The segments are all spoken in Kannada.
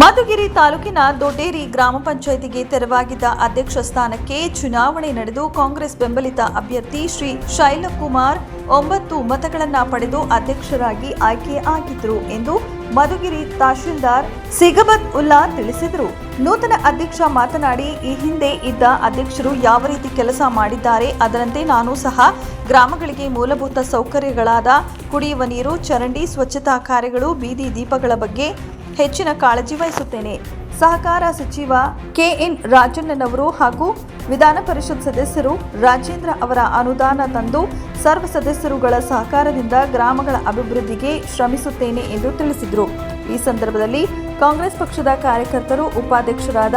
ಮಧುಗಿರಿ ತಾಲೂಕಿನ ದೊಡ್ಡೇರಿ ಗ್ರಾಮ ಪಂಚಾಯಿತಿಗೆ ತೆರವಾಗಿದ್ದ ಅಧ್ಯಕ್ಷ ಸ್ಥಾನಕ್ಕೆ ಚುನಾವಣೆ ನಡೆದು ಕಾಂಗ್ರೆಸ್ ಬೆಂಬಲಿತ ಅಭ್ಯರ್ಥಿ ಶ್ರೀ ಶೈಲಕುಮಾರ್ ಒಂಬತ್ತು ಮತಗಳನ್ನು ಪಡೆದು ಅಧ್ಯಕ್ಷರಾಗಿ ಆಯ್ಕೆ ಆಗಿದ್ದರು ಎಂದು ಮಧುಗಿರಿ ತಹಶೀಲ್ದಾರ್ ಸಿಗಬತ್ ಉಲ್ಲಾ ತಿಳಿಸಿದರು. ನೂತನ ಅಧ್ಯಕ್ಷ ಮಾತನಾಡಿ, ಈ ಹಿಂದೆ ಇದ್ದ ಅಧ್ಯಕ್ಷರು ಯಾವ ರೀತಿ ಕೆಲಸ ಮಾಡಿದ್ದಾರೆ ಅದರಂತೆ ನಾನು ಸಹ ಗ್ರಾಮಗಳಿಗೆ ಮೂಲಭೂತ ಸೌಕರ್ಯಗಳಾದ ಕುಡಿಯುವ ನೀರು, ಚರಂಡಿ, ಸ್ವಚ್ಛತಾ ಕಾರ್ಯಗಳು, ಬೀದಿ ದೀಪಗಳ ಬಗ್ಗೆ ಹೆಚ್ಚಿನ ಕಾಳಜಿ ವಹಿಸುತ್ತೇನೆ. ಸಹಕಾರ ಸಚಿವ ಕೆಎನ್ ರಾಜಣ್ಣನವರು ಹಾಗೂ ವಿಧಾನ ಪರಿಷತ್ ಸದಸ್ಯರು ರಾಜೇಂದ್ರ ಅವರ ಅನುದಾನ ತಂದು ಸರ್ವ ಸದಸ್ಯರುಗಳ ಸಹಕಾರದಿಂದ ಗ್ರಾಮಗಳ ಅಭಿವೃದ್ಧಿಗೆ ಶ್ರಮಿಸುತ್ತೇನೆ ಎಂದು ತಿಳಿಸಿದರು. ಈ ಸಂದರ್ಭದಲ್ಲಿ ಕಾಂಗ್ರೆಸ್ ಪಕ್ಷದ ಕಾರ್ಯಕರ್ತರು ಉಪಾಧ್ಯಕ್ಷರಾದ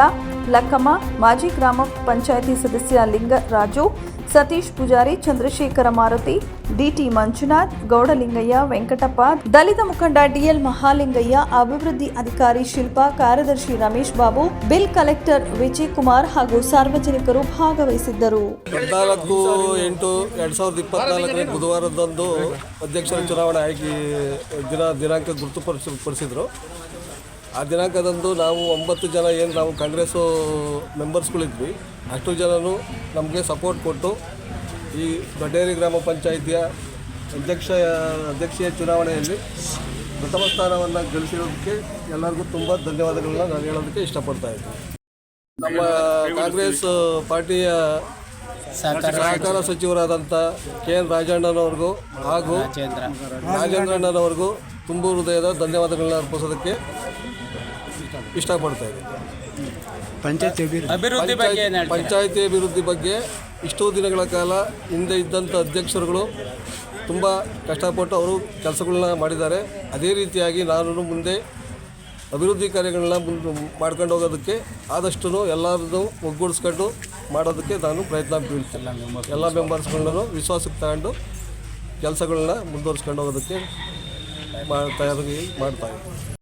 ಲಕ್ಕಮ್ಮ, ಮಾಜಿ ಗ್ರಾಮ ಪಂಚಾಯಿತಿ ಸದಸ್ಯ ಲಿಂಗರಾಜು ಸತೀಶ್ ಪೂಜಾರಿ, ಚಂದ್ರಶೇಖರ ಮಾರುತಿ, ಡಿಟಿ ಮಂಜುನಾಥ್, ಗೌಡಲಿಂಗಯ್ಯ, ವೆಂಕಟಪ್ಪ, ದಲಿತ ಮುಖಂಡ ಡಿಎಲ್ ಮಹಾಲಿಂಗಯ್ಯ, ಅಭಿವೃದ್ಧಿ ಅಧಿಕಾರಿ ಶಿಲ್ಪಾ, ಕಾರ್ಯದರ್ಶಿ ರಮೇಶ್ ಬಾಬು, ಬಿಲ್ ಕಲೆಕ್ಟರ್ ವಿಜಯ್ ಕುಮಾರ್ ಹಾಗೂ ಸಾರ್ವಜನಿಕರು ಭಾಗವಹಿಸಿದ್ದರು. ಬುಧವಾರದಂದು ಅಧ್ಯಕ್ಷರ ಚುನಾವಣೆ ಆಯ್ಕೆ ದಿನ ದಿನಾಂಕ ಗುರುತುಪಡಿಸಿ ಪಡಿಸಿದ್ರು. ಆ ದಿನಾಂಕದಂದು ನಾವು ಒಂಬತ್ತು ಜನ ಏನು ನಾವು ಕಾಂಗ್ರೆಸ್ಸು ಮೆಂಬರ್ಸ್ಗಳಿದ್ವಿ ಅಷ್ಟು ಜನನು ನಮಗೆ ಸಪೋರ್ಟ್ ಕೊಟ್ಟು ಈ ದೊಡ್ಡೇರಿ ಗ್ರಾಮ ಪಂಚಾಯಿತಿಯ ಅಧ್ಯಕ್ಷ ಅಧ್ಯಕ್ಷೀಯ ಚುನಾವಣೆಯಲ್ಲಿ ಪ್ರಥಮ ಸ್ಥಾನವನ್ನು ಗಳಿಸಿರೋದಕ್ಕೆ ಎಲ್ಲರಿಗೂ ತುಂಬ ಧನ್ಯವಾದಗಳನ್ನ ನಾನು ಹೇಳೋದಕ್ಕೆ ಇಷ್ಟಪಡ್ತಾ ಇದ್ದೀನಿ. ನಮ್ಮ ಕಾಂಗ್ರೆಸ್ ಪಾರ್ಟಿಯ ಸಹಕಾರ ಸಚಿವರಾದಂಥ ಕೆ ಎನ್ ರಾಜಣ್ಣನವ್ರಿಗೂ ಹಾಗೂ ರಾಜೇಂದ್ರಣ್ಣನವ್ರಿಗೂ ತುಂಬ ಹೃದಯದ ಧನ್ಯವಾದಗಳನ್ನ ಅರ್ಪಿಸೋದಕ್ಕೆ ಇಷ್ಟಪಡ್ತಾ ಇದೆ. ಪಂಚಾಯತಿ ಅಭಿವೃದ್ಧಿ. ಅಭಿವೃದ್ಧಿ ಬಗ್ಗೆ ಪಂಚಾಯತಿ ಹೇಳ್ತೀರಾ? ಪಂಚಾಯಿತಿ ಅಭಿವೃದ್ಧಿ ಬಗ್ಗೆ ಇಷ್ಟೋ ದಿನಗಳ ಕಾಲ ಹಿಂದೆ ಇದ್ದಂಥ ಅಧ್ಯಕ್ಷರುಗಳು ತುಂಬ ಕಷ್ಟಪಟ್ಟು ಅವರು ಕೆಲಸಗಳನ್ನ ಮಾಡಿದ್ದಾರೆ. ಅದೇ ರೀತಿಯಾಗಿ ನಾನು ಮುಂದೆ ಅಭಿವೃದ್ಧಿ ಕಾರ್ಯಗಳನ್ನ ಮುಂದೆ ಮಾಡ್ಕೊಂಡು ಹೋಗೋದಕ್ಕೆ ಆದಷ್ಟು ಎಲ್ಲರನ್ನು ಒಗ್ಗೂಡಿಸ್ಕೊಂಡು ಮಾಡೋದಕ್ಕೆ ನಾನು ಪ್ರಯತ್ನ ಬೀಳ್ತೇನೆ ಎಲ್ಲ ಮೆಂಬರ್ಸ್ಗಳನ್ನೂ ವಿಶ್ವಾಸಕ್ಕೆ ತಗೊಂಡು ಕೆಲಸಗಳನ್ನ ಮುಂದುವರಿಸ್ಕೊಂಡು ಹೋಗೋದಕ್ಕೆ ಮಾ ತಯಾರಿ ಮಾಡ್ತಾ ಇದ್ದೀನಿ.